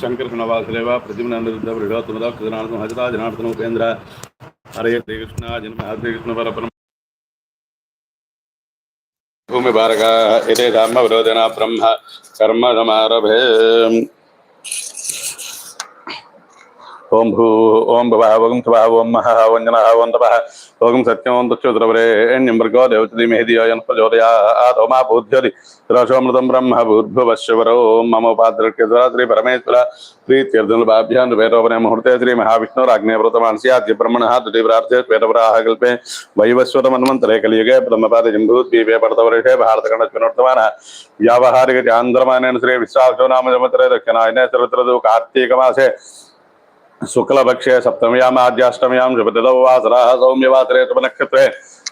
ಶಂಕರಕೃಷ್ಣವಾ ಸುರೇವಾ ಪ್ರತಿಮನಂದ ವಿಡೋ ತುಮದ ಕೃತನಾಥ ಹಜರಾ ಜನಾರ್ದನ ಉಪೇಂದ್ರ ಹರೇ ಶ್ರೀಕೃಷ್ಣ ಜನ್ಮ ಶ್ರೀಕೃಷ್ಣ ಪರಪರಮ ಭೂಮಿ ಭಾರಗ ಇದೇ ಧರ್ಮ ವಿರೋಧನ ಬ್ರಹ್ಮ ಕರ್ಮ ಸಮಾರಭೆ ಓಂ ಭೂ ಓಂ ಭವ ಓಂ ತವ ಓಂ ಮಹ ಓಂ ಜನ ಓಂ ತಪಃ సత్యం దుచ్చుద్రవరేణ్యం భర్గో దేవతీ మెహదియోయన్ ప్రచోదయాదో మా బుద్ధ్యోది రసోమృతం బ్రహ్మ భూర్భువశ్వరో మమ ఉపాద్రక్య శ్రీ పరమేశ్వర ప్రీత్యర్థుల బాభ్యాన్ వేదోపనే ముహూర్తే శ్రీ మహావిష్ణురాజ్ఞవ్రతమానస్యాద్య బ్రహ్మణ తుది ప్రార్థే శ్వేతవరాహ కల్పే వైవస్వత మన్వంతరే కలియుగే బ్రహ్మపాద జంభూద్వీపే పడతవర్షే భారతఖండ స్వినోత్తమాన शुक्लभक्ष्ये सप्तम्याम् आद्याष्टम्यां जपतिदौवासराः सौम्यवासरे शुभनक्षत्रे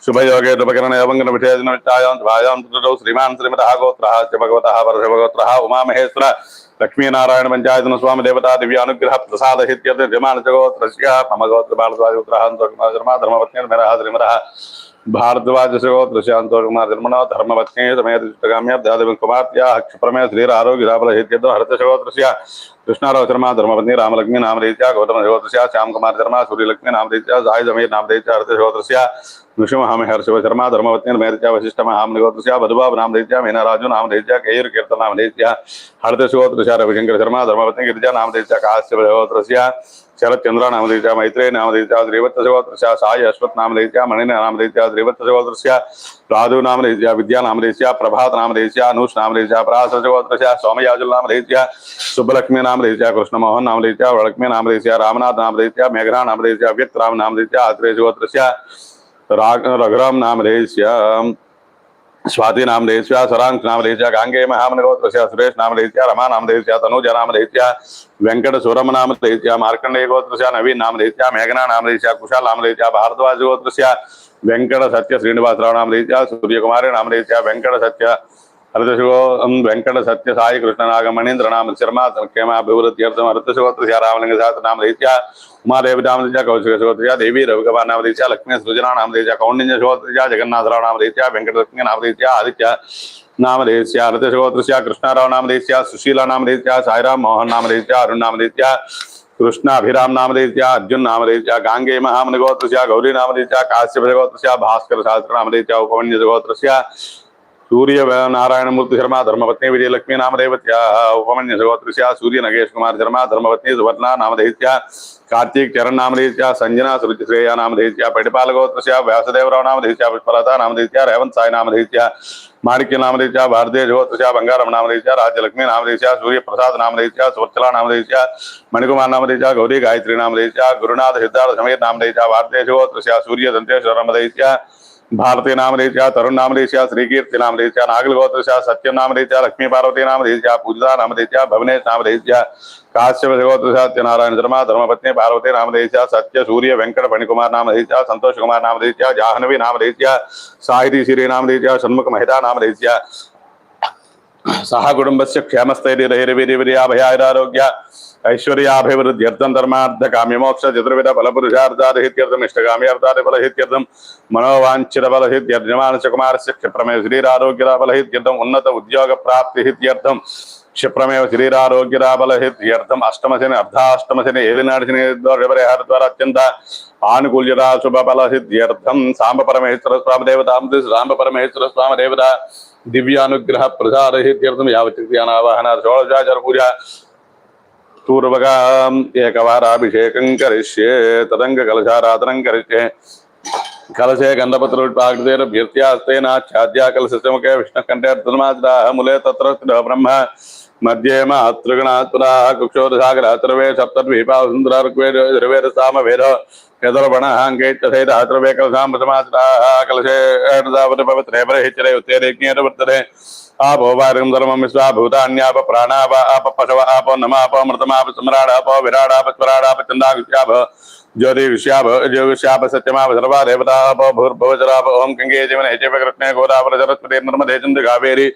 शुभयोगे शुभकरणे अवङ्गनविषयजनविचायां भायां तदौ श्रीमान् श्रीमतः गोत्रः, च भगवतः वर्षभगवत्रः उमामहेश्वर, लक्ष्मीनारायण पंचायतन स्वामी देवता, दिव्यानुग्रह प्रसाद हित्यते जमान जगोत्रस्य मम गोत्र बालस्वायोत्रः धर्मपत्न्यर्मरः श्रीमद भारद्वाज शांतो कुमार धर्मण धर्म समेत कुमार श्रीर आरोग्य लाभल हरत कृष्णाराव शर्मा, धर्मपत्नी, रामलक्ष्मी, नाम रीत्या गौतम सगोत्रस्य श्याम कुमार शर्मा, सूर्यलक्ष्मी, नाम रीत्या नाम रीत्या हरत हम हर्षव शर्मा, धर्मपत्नी मेरित्या वशिष्ठ महाम गोत्रस्या बधुबाब नाम रीत्या मीना राजू, नाम रीत्या केयर, कीर्तन, नाम रीत्या हरदेश रविशंकर शर्मा, धर्मपत्नी, गिरीजा, नाम रीत्या काश्यप शरच्चंद्र नामदैत्या मैत्रेय नामदैत्या रेवत्तसहोत्रस्या साय अश्वत् नामदैत्या मणिन नामदैत्या रेवत्तसहोत्रस्या राधु नामदैत्या विद्या नामदैत्या प्रभात नामदैत्या अनुष नामदैत्या परासहोत्रस्या सोमयाजुल नामदैत्या सुब्बलक्ष्मी नामदैत्या कृष्णमोहन नामदैत्या वलक्ष्मी नामदैत्या रामनाथ नाम मेघना नामदैत्या व्यक्त राम नामदैत्या आत्रेय सहोत्रस्या रघुराम नामदैत्या स्वाति नाम देश्या सरांश नाम देश्या गांगे महामन गोत्रस्य सुरेश नाम देश्या रमा नाम देश्या तनुजा नाम देश्या वेंकट सुरम नाम देश्या मार्कंडेय गोत्रस्य नवीन नाम देश्या मेघना नाम देश्या कुशाल नाम देश्या भारद्वाज गोत्रस्य वेंकट सत्य श्रीनिवासराव नाम देश्या सूर्यकुमारी नाम देश्या वेंकट सत्य हरदशगो वेंकट सत्य साई कृष्ण नाग मणीन्द्र नाम शर्मा क्षेम अभिवृद्ध्यर्थम हरदशगोत्रस्य रामलिंग सहस्र नाम देश्या उमादेवनामरीत्या कौशिकशोत्रिया देवी रविकवानामरीत्या लक्ष्मीसृजनानामरीत्या कौण्डिन्यशोत्रिया जगन्नाथरावनामरीत्या वेङ्कटलक्ष्मीनामरीत्या आदित्या नामधेस्या रतशोत्रस्या कृष्णारावनामधेस्या सुशीलानामधेस्या साईराम मोहननामधेस्या अरुणनामधेस्या कृष्णाभिराम नाम रीत्या अर्जुन नाम रीत्या गांगे महामन गोत्र गौरी नाम रीत्या काश्यप भास्कर शास्त्र नाम रीत्या उपमन्य गोत्र सूर्य नारायण मूर्ति शर्मा धर्मपत्नी विजय विजयलक्ष्मी नामदेवत्या, उपमन्य सहोत्रिया सूर्य नगेश कुमार शर्मा धर्मपत्नी सुवर्णा नामधेत्या, कार्तिक चरण नामधेत्या, संजना सुरुचि श्रुतिश्रेया नामधेत्या पेटपाल गोत्रस्या व्यासदेवराव नामधेत्या पुष्पलता नामधेत्या रेवंत साई नामधेत्या, माणिक्य नामधेत्या, भारतीय ज्योतिषा बंगारम नामधेत्या, राज्यलक्ष्मी नामधेत्या सूर्य प्रसाद नामधेत्या, सुवर्चला नामधेत्या, मणिकुमार नामधेत्या, गौरी गायत्री नामधेत्या, गुरुनाथ सिद्धार्थ समेत नामधेत्या, भारतीय ज्योतिषा सूर्य दंतेश्वर नामधेत्या देत्या भारती नाम रीत्या तरुण नाम रीत्या श्रीकीर्ति नाम रीत्या नागल गोत्रशा सत्यम नाम रीत्या लक्ष्मी पार्वती नाम रीत्या पूजिता नाम रीत्या भवनेश नाम रीत्या काश्यप गोत्रशा सत्यनारायण शर्मा धर्मपत्नी पार्वती नाम रीत्या सत्य सूर्य वेंकट फणिकुमार नाम रीत्या संतोष कुमार नाम रीत्या जाह्नवी नाम रीत्या साहिती श्री नाम रीत्या षण्मुख महिता नाम रीत्या सह कुटुंबस्य क्षेमस्थैर्यैर्वीर्यभयारोग्य ఐశ్వర్యాభివృద్ధ్యర్థం ధర్మార్థ కామ్యమోక్ష చతుర్విధ ఫలపురుషార్థాదిహిత్యర్థం ఇష్టకామ్యార్థాది ఫలహిత్యర్థం మనోవాంఛిత ఫలహిత్యర్థ మానసకుమారస్య క్షిప్రమే శరీరారోగ్యరా ఫలహిత్యర్థం ఉన్నత ఉద్యోగ ప్రాప్తి ప్రాప్తిహిత్యర్థం క్షిప్రమేవ శరీరారోగ్యరాబలహిత్యర్థం అష్టమశని అర్ధాష్టమశని ఏలినాడిశని విపరిహార ద్వారా అత్యంత ఆనుకూల్యరా శుభబలహిత్యర్థం సాంబ పరమేశ్వర స్వామి దేవత సాంబ పరమేశ్వర స్వామి దేవత దివ్యానుగ్రహ ప్రసారహిత్యర్థం యావచిత్యానావాహన షోడశాచర పూజ పూర్వగా ఏకవారాభిషేకం కరిష్యే తదంగ కలశారాధనం కరిష్యే కలశే గంధపత్రోత్పాకృతేరభ్యర్త్యాస్తేనాఛాద్యా కలశముఖే విష్ణుకంఠేర్ధర్మాద్రాహ మూలే తత్ర బ్రహ్మ మధ్యే మాతృగణాత్మరాः కుక్షోరసాగరాత్రవే సప్తద్వీపాసుందరార్వేద సామ వేద యదర్వణాంకేత్యథైరాత్రవే కలశామృతమాత్రాः కలశే పవిత్రే పరహిచరే ఉత్తేరేజ్ఞేర వర్తతే आपो वारिगम धर्मम स्वा भूतान्याप प्राणाप आप पशव आपो नमाप मृतमाप सम्राडाप विराडाप स्वराडाप चन्दागुष्याप ज्योतिगुष्याप ज्योतिगुष्याप सत्यमाप सर्वा देवताप भूर्भवचराप ओम गंगे जीवन हेचकृष्णे गोदावर सरस्वती नर्मदे चंद्र कावेरी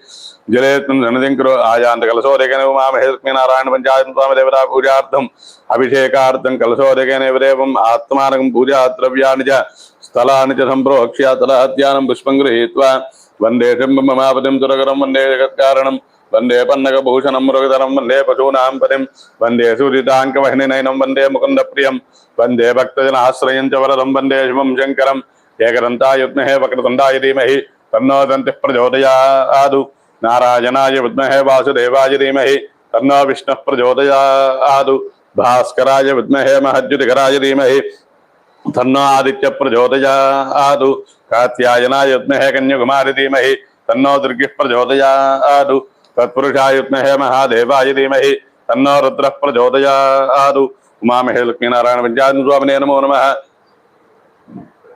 जले धनदिंकरो आजान्त कलशोदेकेन उमाम हेलक्ष्मीनारायण पंचायत स्वामी देवता पूजार्थम अभिषेकार्थम कलशोदेकेन एवरेवम् आत्मानकं पूजा द्रव्याणि च स्थलानि च सम्प्रोक्ष्य तलहत्यानं पुष्पं गृहीत्वा వందే సింహమాపతిం దురగరం వందే జగత్కారణం వందే పన్నగభూషణం మృగధరం వందే పశూనాం పతిం వందే సూర్యతాంకవహినయనం వందే ముకుందప్రియం వందే భక్తజనాశ్రయం చ వరదం వందే శివం శంకరం ఏకదంతాయుగ్మహే వక్రదండాయ ధీమహి తన్నో దంతి ప్రచోదయాదు నారాయణాయ విద్మహే వాసుదేవాయ ధీమహి తన్నో విష్ణు ప్రచోదయాదు భాస్కరాయ విద్మహే మహద్యుతికరాయ ధీమహి तन्नादित्य प्रचोदयादु कात्यायनाय विद्महे कन्याकुमारी धीमहि। तन्नो प्रजोदया आदु। तत्पुरुषाय विद्महे महादेवाय धीमहि। तन्नो रुद्रः प्रचोदयादु उमामहे लक्ष्मीनारायण ने नमो नमः।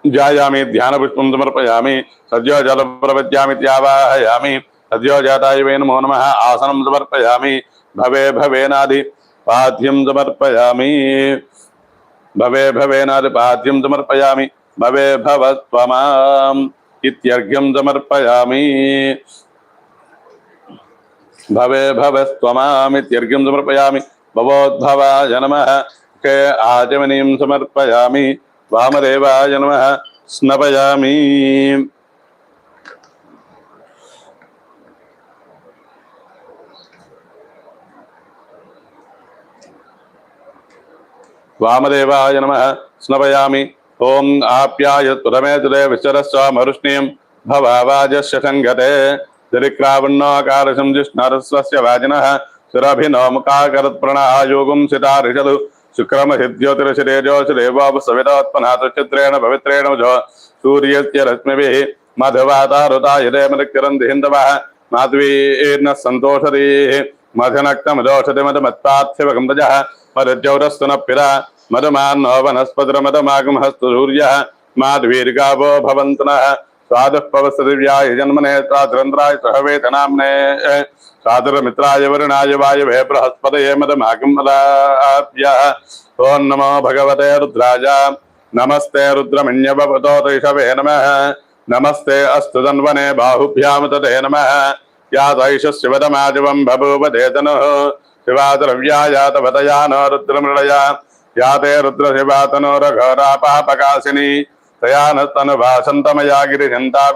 जायामि, ध्यानपुष्पं समर्पयामि। सद्यो जलप्रपद्यामित्यावाहयामि सद्यो जाताय वे नमो नमः। आसनं समर्पयामि। भवे भवेनादि पाद्यं समर्पयामि। भवे भवेनादिपाद्यं समर्पयामि। भवे भव त्वमाम् इत्यर्घ्यं समर्पयामि। भवे भवस्त्वमामित्यर्घ्यं समर्पयामि। भवोद्भवाय नमः। के आचमनीं समर्पयामि। वामदेवाय नमः। स्नपयामि। वामदेवाय नमः। स्नपयामि ॐ आप्याय तुरमेतुरे विचरस्वामरुष्णीं भवावाजस्य सङ्गते दरिक्रावण्णाकारशं जिष्णरस्वस्य वाजिनः। सुरभिनो मुखाकरत्प्रणहायोगुं सितारिषदु। शुक्रमहिद्योतिरशिरेजोशिरेवापसवितोत्पनातुचित्रेण पवित्रेण जो सूर्यस्य रश्मिभिः मधुवातारुतायुरे मृक्तिरन्ति हिन्दवः। माध्वीर्णः सन्तोषरीः मधुनक्तमजोषधिमधुमत्पार्थिवगम्बजः సూర్యస్య పిర మధుమాన్నో వనస్పతిరమదమాగమహస్తు సూర్యः మాధ్వీర్గావో భవంతునः. స్వాదుః పవసదివ్యాయ జన్మనే త్రాద్రంద్రాయ సహవేతనామ్నే సాదరమిత్రాయ వరుణాయ వాయవే బృహస్పతయే మదమాగమదాభ్య ఓం నమో భగవతే రుద్రాయ. నమస్తే రుద్రమణ్యవతోషవే నమ. నమస్తే అస్తు తన్వనే బాహుభ్యాం తదే నమ. యాదైష శివతమాజవం బభూవ దేతను శివాద్రవ్యాయాతవతయానో రుద్రమృళయ యాతే రుద్ర శివాతనో రఘోరా పాపకాశిని తయానస్తను భాసంతమయా గిరిశంతా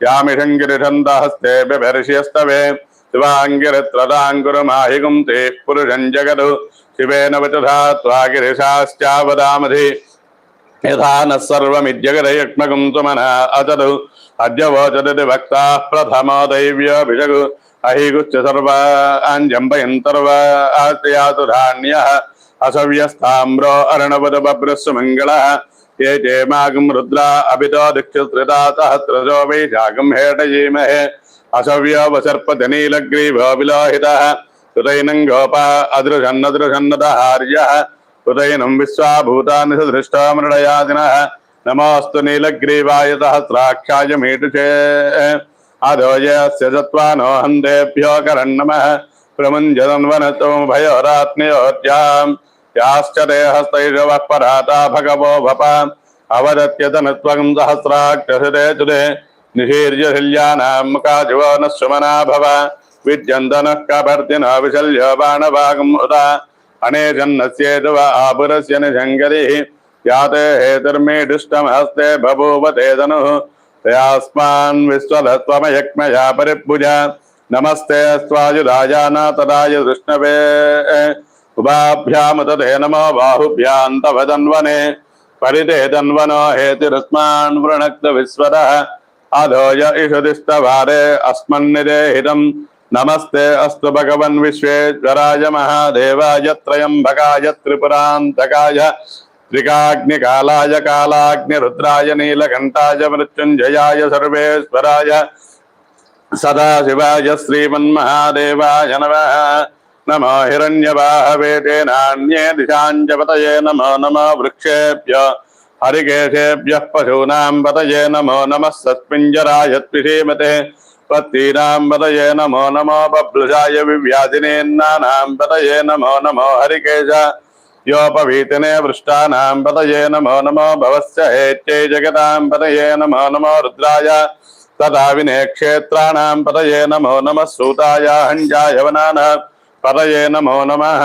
యామిషం గిరిశంత హస్తే బిభర్ష్యస్తవే శివాంగిరిత్రదాంగురమాహిగుం తే పురుషం జగదు శివేన వచధా త్వాగిరిశాశ్చావదామధి యథా న సర్వమిద్యగదయక్మగం తుమన అతడు వక్త ప్రథమో దైవ్యోభిషగు అహిగుచ్చ సర్వాంజంబయంతర్వ ఆశ్రయాతుధాన్య అసవ్యస్తామ్రో అరణవద బభ్రస్సు మంగళ ఏ చేమాగం రుద్ర అభితో దిక్షత్రితా సహస్రజో వైశాఖం హేటయీమహే అసవ్య వసర్పదనీలగ్రీవో విలోహిత హృదయనం గోప గోపా అదృశన్నదృశన్నదహార్య హృదయనం విశ్వాభూతాని సదృష్టో మృడయాదిన నమోస్తు నీలగ్రీవాయ సహస్రాక్షాయ మేటుచే అధోజయస్య సత్వానో హందేభ్యో కరణ్నమ ప్రముంజదన్వనతో భయోరాత్మయోత్యాం యాశ్చరే హస్తైషవ పరాతా భగవో భప అవదత్యతనత్వం సహస్రాక్షసదే తుదే నిషీర్య శల్యానాం కాజువో న సుమనా భవ విద్యంతన కభర్తిన విశల్య బాణభాగం ఉదా అనేజన్నస్యేతువ ఆపురస్య నిశంకరి యాతే హేతుర్మేడుష్టమహస్తే బభూవ तयास्मान् परिभुज नमस्ते स्वायुराजानातराय कृष्णवे उभाभ्यामुदते नमो बाहुभ्यां तव परिते तन्वनो हेतिरस्मान् वृणक्त विश्वरः अधोय इषुदिष्टभारे अस्मन्निदेहितम् नमस्ते अस्तु भगवन् विश्वेश्वराय महादेवाय त्रयम्भकाय त्रिपुरान्तकाय त्रिकाग्निकालाय कालाग्निरुद्राय नीलकण्ठाय मृत्युञ्जयाय सर्वेश्वराय सदाशिवाय श्रीमन्महादेवाय नमः। नमो हिरण्यवाहवेते नान्ये दिशाञ्जपतये नमो नमो वृक्षेभ्य हरिकेशेभ्यः पशूनां पतये नमो नमः सत्पिञ्जराय त्रिषीमते पत्तीनां पतये नमो नमो बभ्लुषाय विव्याधिनेन्नानां पतये नमो नमो हरिकेश योपवीतने वृष्टानां पतये नमो नमो भवस्य हेत्ये जगतां पतये नमो नमो रुद्राय। तदाविने क्षेत्राणां पतये नमो नमः सूताय, हञ्जाय वनानां पतये नमो नमः।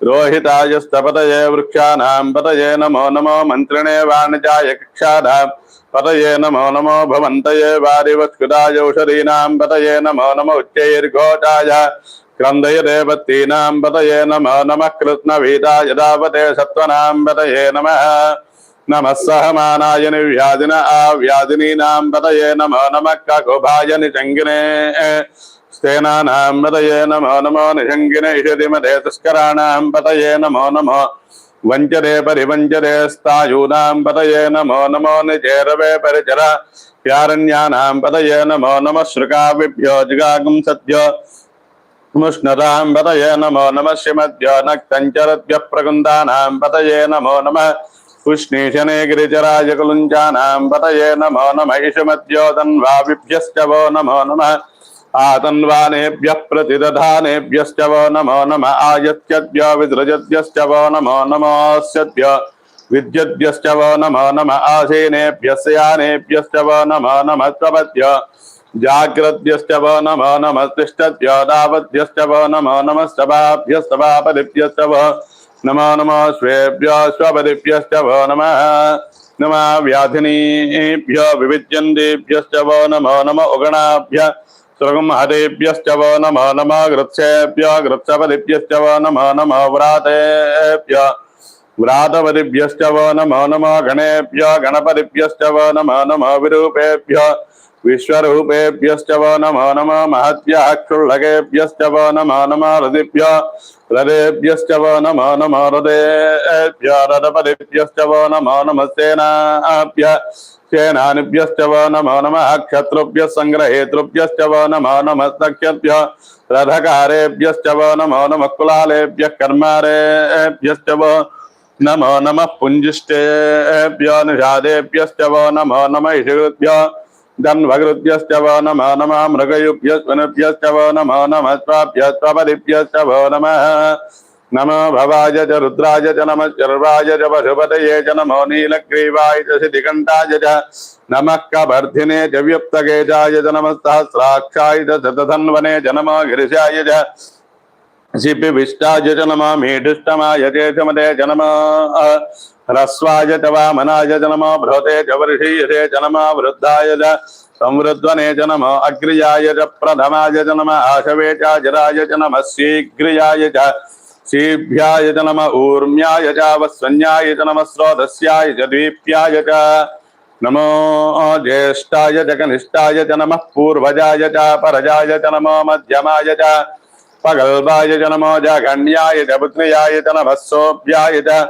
रोहितायस्तपतये वृक्षाणां पतये नमो नमो मन्त्रिणे वाणिजाय कक्षाणां पतये नमो नमो भवन्तये वारिवत्कृताय औषधीनां पतये नमो नमो उच्चैर्घोषाय। ఔషధీనాం పతయే నమో నమో ఉచ్చైర్ఘోషాయ క్రందయ దేవతీనాం పతయే నమో నమః కృష్ణవీతాయ దావతే సత్వనాం పతయే నమః నమः సహమానాయ నిర్వ్యాధిన ఆవ్యాధినీనాం పతయే నమో నమః కకుభాయ నిషంగినే స్థేనానాం పతయే నమో నమో నిషంగినే ఇషదిమదే తస్కరాణాం పతయే నమో నమో వంచరే పరివంచరే స్థాయూనాం పతయే నమో నమో నిజేరవే పరిచర ప్యారణ్యానాం ముష్ణతాం పతయే నమో నమ శ్రీమద్యోనక్తంచరద్య ప్రకుందానాం పతయే నమో నమ ఉష్ణీశనే గిరిచరాజకులుంచానాం పతయే నమో నమ ఇషమద్యో వో నమో నమ ఆతన్వానేభ్య ప్రతిదధానేభ్యశ్చ వో నమో నమ ఆయత్యద్యో విసృజద్భ్యశ్చ వో నమో నమోస్యద్యో విద్యుద్భ్యశ్చ వో నమో నమ ఆసీనేభ్యస్యానేభ్యశ్చ వో నమో నమ త్వపద్యో జాగ్రద్భ్యశ్చ వో నమో నమ తిష్టద్భ్యో దావద్భ్యశ్చ వో నమో నమ స్తభాభ్యస్తభాపదిభ్యశ్చ వో నమో నమో స్వేభ్యో స్వపదిభ్యశ్చ వో నమ నమ వ్యాధినీభ్యో వివిద్యందేభ్యశ్చ వో నమో నమ ఉగణాభ్య సుగంహదేభ్యశ్చ వో నమో నమ గృత్సేభ్యో గృత్సపదిభ్యశ్చ వో నమో నమో వ్రాతేభ్యో వ్రాతపదిభ్యశ్చ వో నమో నమో గణేభ్యో గణపతిభ్యశ్చ వో నమో నమో విరూపేభ్యో విశ్వరూపేభ్యశ్చ వో నమో నమో మహద్భ్యः క్షుల్లకేభ్యశ్చ వో నమో నమో హృదిభ్యో హృదేభ్యశ్చ వో నమో నమో హృదేభ్యో రథపతిభ్యశ్చ వో నమో నమ సేనాభ్య సేనానిభ్యశ్చ వో నమో నమః క్షత్రుభ్యः సంగ్రహేతృభ్యశ్చ వో నమో నమः సఖ్యభ్యో రథకారేభ్యశ్చ వో నమో నమः కులాలేభ్యः కర్మారేభ్యశ్చ వో నమో నమః పుంజిష్టేభ్యో నిషాదేభ్యశ్చ వో నమో నమ ఇషుభ్యో ధన్వగృభ్యశ్చ వో నమో నమ మృగయుభ్యస్వనుభ్యశ్చ వో నమో నమ స్వాభ్యస్వపదిభ్యశ్చ వో నమః నమో భవాయ చ రుద్రాయ చ నమ శర్వాయ చ పశుపతయే చ నమో నీలగ్రీవాయ చ శితికంఠాయ చ నమః కవర్ధినే शिपिभिष्टाज जनम मेढिष्टमाय चमदे जनम ह्रस्वाय च वामनाय जनम बृहते च वर्षीयते जनम वृद्धाय च संवृद्धने जनम अग्रियाय च प्रथमाय जनम आशवे च जराय नम शीघ्रियाय च शीभ्याय च नम ऊर्म्याय च वत्सन्याय च नम स्रोतस्याय च दीप्याय च नमो ज्येष्ठाय च कनिष्ठाय च नमः पूर्वजाय च परजाय च नमो मध्यमाय च पगल्भाय च नमो जगण्याय च, पुत्र्याय च नमः सोऽभ्याय च।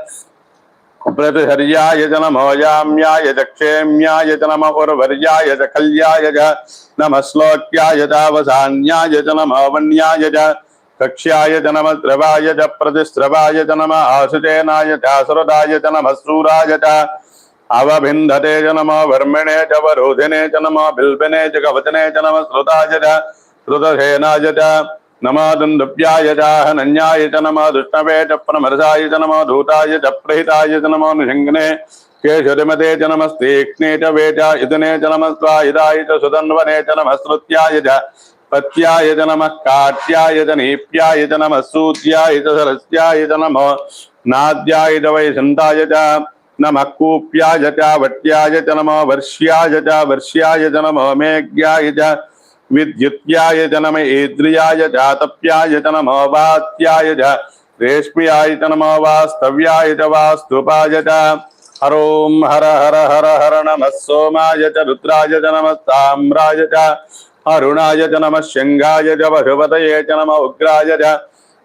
प्रतिहर्याय च नमो याम्याय च, क्षेम्याय च नमः उर्वर्याय च, कल्याय च नमः श्लोक्याय च, अवसान्याय च नमो वन्याय च। कक्ष्याय च नमः द्रवाय च, प्रतिस्रवाय च नमः आशुचेनाय च सुरदाय च नमः शूराय च। अवभिन्दते च नमो वर्मिणे च, वरोधिने च नमो बिल्बिने च कवचने च नमः श्रुताय च श्रुतसेनाय च। नमो दुन्दुभ्याय च हनन्याय च नमो दुष्णवे च प्रमरसाय च नमो धूताय च प्रहिताय च नमो निषङ्गने केशरिमते च नमस्तीक्ष्णे च वे च इदने च नमः स्वायुधाय च सुधन्वने च नमः श्रुत्याय च पत्याय च नमः काट्याय च नीप्याय च नमः सूत्याय च सरस्याय च नमो नाद्याय च वैशन्ताय च नमः कूप्याय च वट्याय च नमो वर्ष्याय च वर्ष्याय च नमो मेघ्याय च विद्युत्याय च नम ऐद्रियाय च तप्याय च नमो वात्याय च रेश्म्याय च नमो वास्तव्याय च, वास्तुपाय च। हरों हर हर हर नमः सोमाय च, रुद्राय च नमः ताम्राय च, अरुणाय च नमः शङ्गाय च च नमः उग्राय च,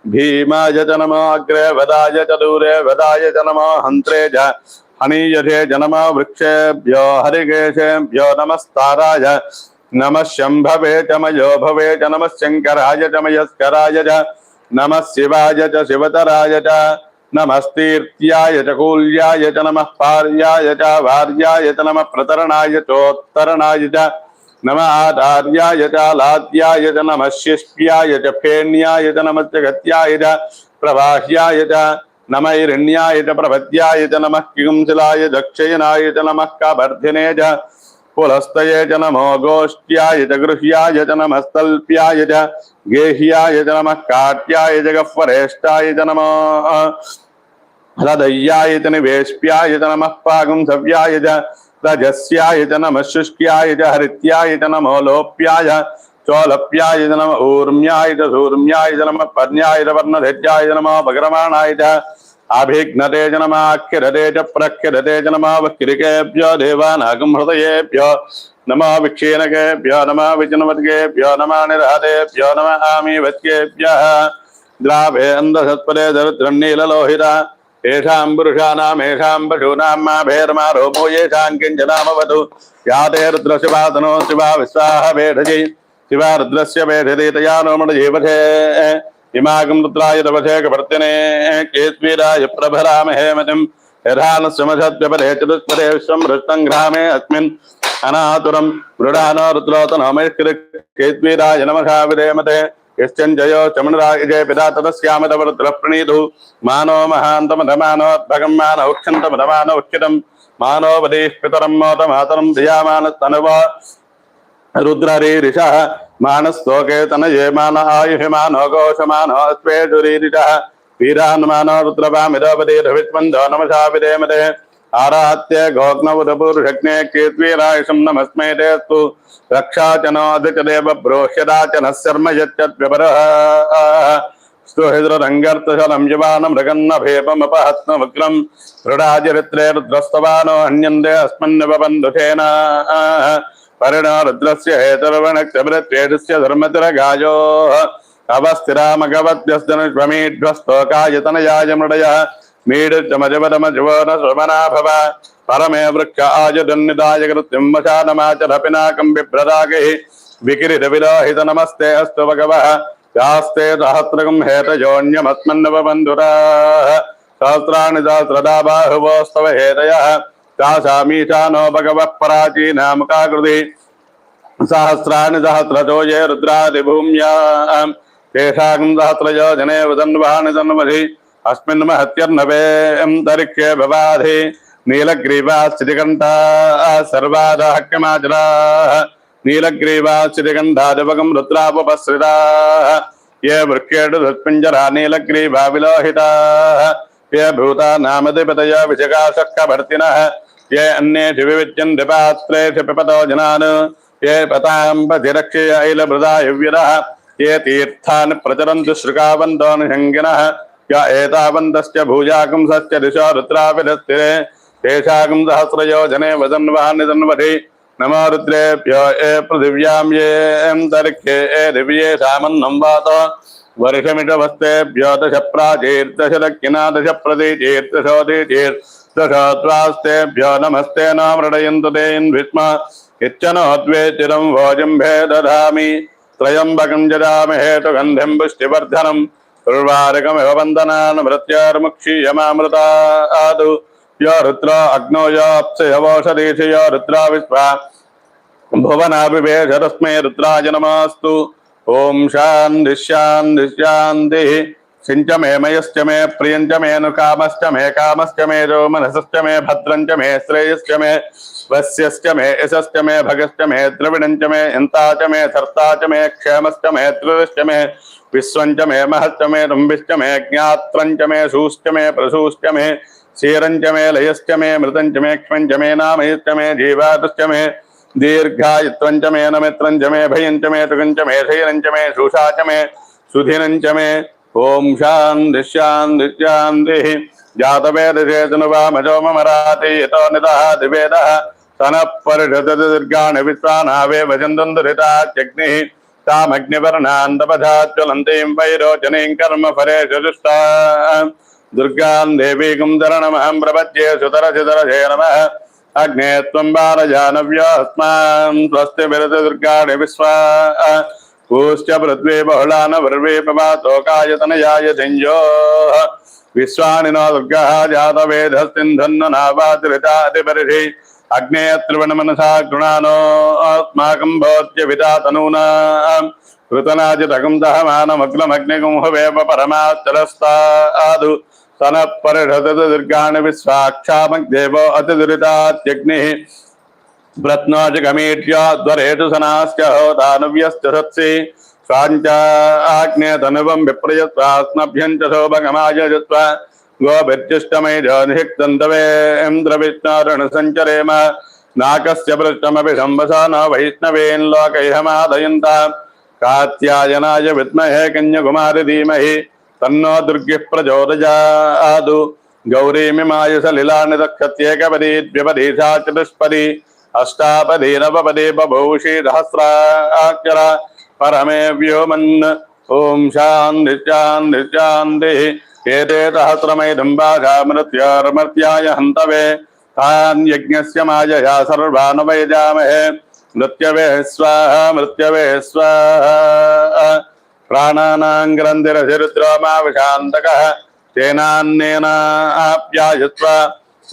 भीमाय च अग्रे वदाय च दूरे वदाय च नमो हन्त्रे च च वृक्षेभ्यो हरिकेशेभ्यो, नमस्ताराय। నమ శంభవే చమయో భవే చ నమ శంకరాయ చమయస్కరాయ చ నమ శివాయ చ శివతరాయ చ నమస్తీర్త్యాయ చ కూల్యాయ చ నమ పార్యాయ చ వార్యాయ చ నమ ప్రతరణాయ చోత్తరణాయ చ నమ ఆచార్యాయ చ లాద్యాయ చ నమ శిష్ట్యాయ చ ఫేణ్యాయ చ నమ జగత్యాయ చ ప్రవాహ్యాయ చ నమ ఇరణ్యాయ చ ప్రభత్యాయ చ నమ కింశలాయ దక్షయనాయ చ నమ కవర్ధినే చ पुलस्तये च नमो गोष्ट्याय च गृह्याय च नमः स्तल्प्याय च गेह्याय च नमः काट्याय च गह्वरेष्ठाय च नमो हृदय्याय च निवेश्याय च नमः पागुं सव्याय च रजस्याय च नमः शुष्क्याय च हरित्याय च नमो लोप्याय चोलप्याय च नम ऊर्म्याय च सूर्म्याय च नमः पर्ण्याय च वर्णधेत्याय च नमः भगरमाणाय च అభిఘ్నతే జనమాఖ్యరతే చ ప్రఖ్యరతే జనమావక్రికేభ్యో దేవానాగం హృదయేభ్యో నమో విక్షీణకేభ్యో నమో విజనవద్గేభ్యో నమో నిరాదేభ్యో నమ ఆమీవత్యేభ్య ద్రావేంద్రసత్పదే దరిద్రన్నీలలోహిత ఏషాం పురుషాణామేషాం పశూనాం మా భేర్మా రూపో ఏషాం కించనామవతు యాతే రుద్రశివాతనో శివా విశ్వాహ వేఢజి శివ రుద్రస్య వేఢజీతయా నోమణ జీవధే ఇమాగం రుద్రాయ తపశేఖర్తినే కేశ్వీరాయ ప్రభరామహేమతిం యథానశ్రమసద్వ్యపరేచతుష్పరే విశ్వం రుష్టం గ్రామే అస్మిన్ అనాతురం. మృడానో రుద్రోతనోమైష్కృ కేశ్వీరాయ నమః విధేమతే యశ్చంజయో చమణరాజే పితా తదశ్యామతవరుద్ర ప్రణీతు మానో మహాంతమధమానోద్భగం మాన ఉక్షంతమధమాన ఉక్షితం మానోపదీష్పితరం మోతమాతరం ధియామానస్తనువ. రుద్రరీ రిష మానస్తోకేతన ఏ మాన ఆయుహిమానో ఘోషమానో అశ్వేషురీరిష వీరాన్మానో రుద్రవామిరోపదే రవిష్మందో నమసాభిదేమదే ఆరాత్య గోగ్నవరపురుషగ్నే కీర్తిరాయుషం నమస్మేతేస్తు రక్షాచనోదిచదేవ బ్రోహ్యదాచన శర్మ యత్యద్వివర స్థుహిదృరంగర్తశలం యువానం మృగన్నభేపమపహత్నవగ్రం దృఢాచరిత్రే రుద్రస్తవానో అన్యందే అస్మన్నివ బంధుసేనా పరిణా రుద్రస్య హేతురవణక్షభ్రత్యేజస్య ధర్మతిర గాయో అవస్థిరామగవద్యస్తనుష్వమీఢ్వస్తోకాయతనయాయ మృడయ మీడుమజమదమ జువన సుమనాభవ పరమే వృక్ష ఆయుధన్నిదాయ కృత్యం వశానమాచర పినాకం బిభ్రదాగై. వికిరి రవిలోహిత నమస్తే అస్తు భగవ. యాస్తే సహస్రకం హేతయోన్యమస్మన్నవ బంధురా సహస్రాణి సహస్రదా బాహువోస్తవ హేతయ. तासामी चानो भगवः पराचीनामकाकृति सहस्राणि सहस्रजो ये रुद्रादिभूम्याम्। तेषां सहस्रजो जने वदन्वाणि जन्मधि अस्मिन् महत्यर्नवे अन्तरिक्षे भवाधि। नीलग्रीवाश्चितिकण्ठा नीलग्रीवा किमाचराः नीलग्रीवाश्चितिकण्ठादिपकं रुद्रापपश्रिताः ये वृक्षेडुधत्पिञ्जरा नीलग्रीवा विलोहिता। ये भूता नामधिपतय विजगाशक्कभर्तिनः ये पात्रेषु पिपतो जनान्, ये पताम्बधिरक्षे ऐलभृदायुव्यरः ये तीर्थान् प्रचरन्तु शृगावन्तोऽनुषङ्गिनः य एतावन्तस्य भूजाकुंसस्य दिशो तेषाकुं सहस्रयो जने वदन्वानिदन्वधि नमो रुद्रेभ्यो ये पृथिव्यां ये अन्तरिक्षे, ये दिव्ये सामन्नं वातो। वर्षमिषवस्तेभ्यो दश प्राचीर्तशक्षिना दश प्रतीचीर्दशोदीचीर्दशोद्वास्तेभ्यो దఘాద్వాస్తేభ్యో నమస్తే నామృడయంతు దేన్ విస్మ ఇచ్చనోద్వేతిరం భోజంభే దధామి త్రయంబకం జరామి హేతుగంధిం పుష్టివర్ధనం తుర్వారకమివ వందనాన్ మృత్యార్ముక్షీయమామృత ఆదు యో రుద్ర అగ్నో యోప్సయవోషధీషి యో రుద్ర విశ్వ భువనాభివేశరస్మే రుద్రాయ నమాస్తు ఓం శాంతి శాంతి శాంతి सिञ्च मे मयश्च मे प्रियञ्च मे नु कामश्च मे कामश्च मे जो मनसश्च मे, भद्रञ्च मे, श्रेयश्च मे, वस्यश्च मे, यशश्च मे, भगश्च मे, द्रविणञ्च मे, यन्ता च मे, धर्ता च मे, क्षेमश्च मे त्रिश्च मे, विश्वञ्च मे महश्च मे रुम्भिश्च मे, ज्ञात्रञ्च मे, शूश्च मे, प्रसूश्च मे, क्षीरञ्च मे, लयश्च मे मृतञ्च मे, क्ष्मञ्च मे नामयश्च मे जीवातश्च मे, दीर्घायुत्वञ्च मे, नमित्रञ्च मे, भयञ्च मे, तुगञ्च मे शैरञ्च मे शूषा मे सुधिरञ्च मे ఓం శాంతి శాంతి శాంతి. జాతవేదసేతునువామజో మమరాతి యతో నితః దివేద సనఃపరిషదుర్గాణి విశ్వానావే భజందురితాగ్ని తామగ్నివర్ణాంతపథాజ్వలంతీం వైరోచనీం కర్మ ఫలే చతుష్ట. దుర్గాం దేవీకం శరణమహం ప్రపద్యే సుతర సుతరసే నమ. అగ్నే త్వం బాలజానవ్యాస్మాన్ స్వస్తి విరత దుర్గాణి విశ్వా. कूश्च पृथ्वे बहुलान वर्वे पवातोकायतनयाय धिञ्जो दुर्गः जातवेधस्तिन्धन्ननावातिरितातिपरिधि अग्नेयत्रिवणमनसा गृणानो अस्माकं भवत्य विदा तनूना परमाचरस्तादु सनः दुर्गाणि विश्वाक्षामग्देवो अतिदुरितात्यग्निः। ब्रत्नोजगमीट्याध्वरेतु सनाश्च होतानुव्यस्तृत्सि स्वाञ्चाग्नेतनुवं विप्रयत्वास्मभ्यं च शोभगमायजत्वा गोभिर्जुष्टमैजोनिहिक्तन्तवेन्द्रविष्णोरणसञ्चरेम नाकस्य पृष्ठमपि शम्भसा न वैष्णवेन्लोकैहमादयन्ता कात्यायनाय विद्महे कन्याकुमारि धीमहि तन्नो दुर्गिः प्रचोदयादु गौरीमिमायुष लीलानिदक्षत्येकपदी द्व्यपदी सा चतुष्पदी अष्टापदीनपदे बभूषि सहस्राक्षर परमे व्योमन्। ॐ शांति शांति शान्तिः। एते सहस्रमैदम्बाघा मृत्योर्मर्त्याय हन्तवे। तान् यज्ञस्य मायया सर्वानुपयजामहे मृत्यवे स्वाहा मृत्यवे स्वाहा। प्राणानां ग्रन्थिरधिरुद्रोमाविशान्तकः तेनान्नेनाप्यायत्वा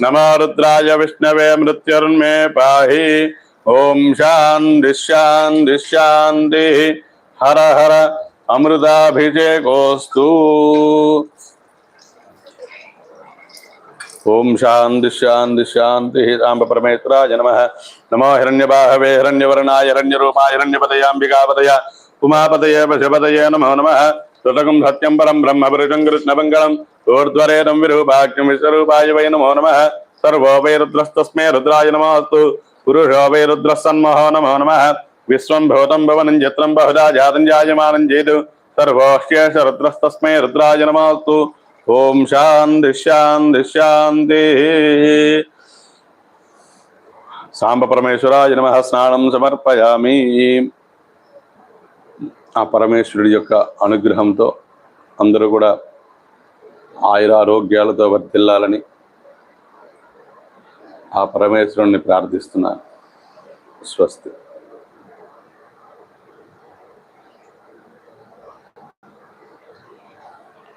नम रुद्राय विष्णवे मृत्युर्मे पाहि। ओम शांति शांति शांति। हर हर अमृताभिजय गोस्तु ओम शांति शांति शांति। सांब परमेत्राय नम। नमो हिरण्यबाहवे, हिरण्यवर्णाय, हिरण्यरूपाय हिरण्यपदयांबिकापदया उमापदये पशुपदये नमो नमः। ऋतकं सत्यं परं ब्रह्मपुरुषं कृष्णमङ्गलम्। ఊర్ధ్వరేణం విరూపాఖ్యం విశ్వరూపాయ వై నమో నమ సర్వో రుద్రస్తస్మే రుద్రాయ నమోస్తు పురుషో వై రుద్రసన్మహో నమో నమ విశ్వం భూతం భవనం చిత్రం బహుదా జాతం జాయమానం చేదు సర్వోష్యేష రుద్రస్తస్మే రుద్రాయ నమోస్తు ఓం శాంతి శాంతి శాంతి సాంబ పరమేశ్వరాయ నమ స్నానం సమర్పయామి ఆ పరమేశ్వరుడి యొక్క అనుగ్రహంతో అందరూ కూడా ఆయుర ఆరోగ్యాలతో వర్తిల్లాలని ఆ పరమేశ్వరుణ్ణి ప్రార్థిస్తున్నాను. స్వస్తి.